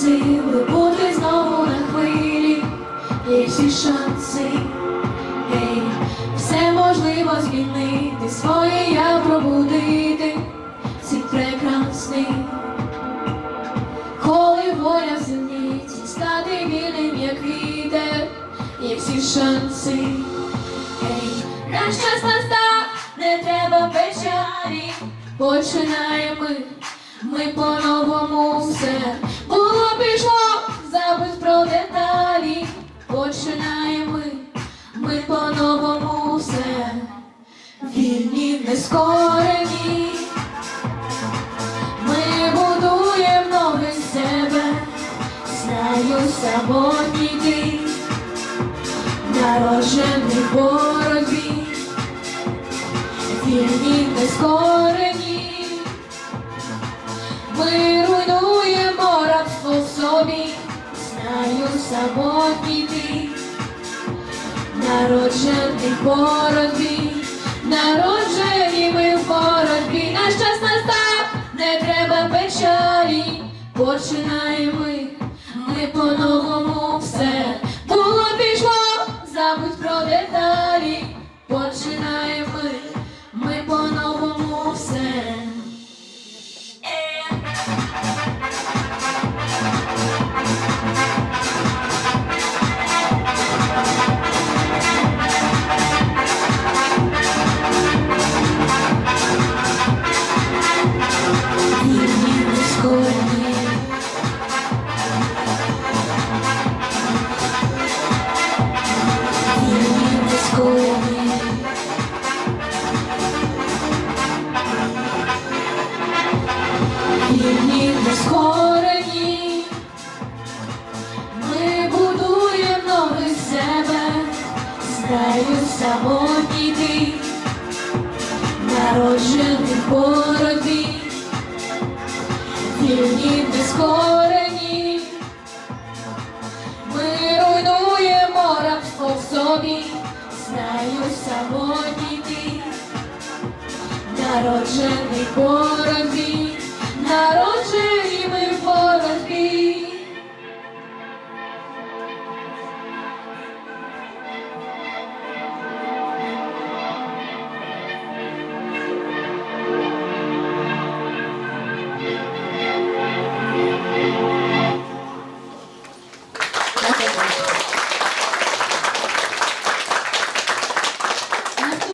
сили бути знову на хвилі, є всі шанси, Ей, все можливо змінити, своє я пробудити, світ прекрасний, коли воля в зеніті, стати вільним, як вітер, є всі шанси, Ей, наш час настав, не треба печалі, починаємо ми. Ми по-новому все. Було пішло, забудь про деталі, починаємо ми, ми по-новому все. Вільні нескорені, ми будуємо новий себе, знаю самотній ти народжений в боротьбі, вільні нескорені, самотній ти, народжений в боротьбі, народжені ми в боротьбі, наш час настав, не треба печалі, починаємо ми, ми по-новому все. Було пішло, забудь про деталі, починаємо ми, Вільні нескорені. Ми будуємо себе, знаю самотній ти, народжений боротьбі, вільні нескорені. Ми руйнуємо рабство в собі, знаю самотній ти, народжений в боротьбі, народжений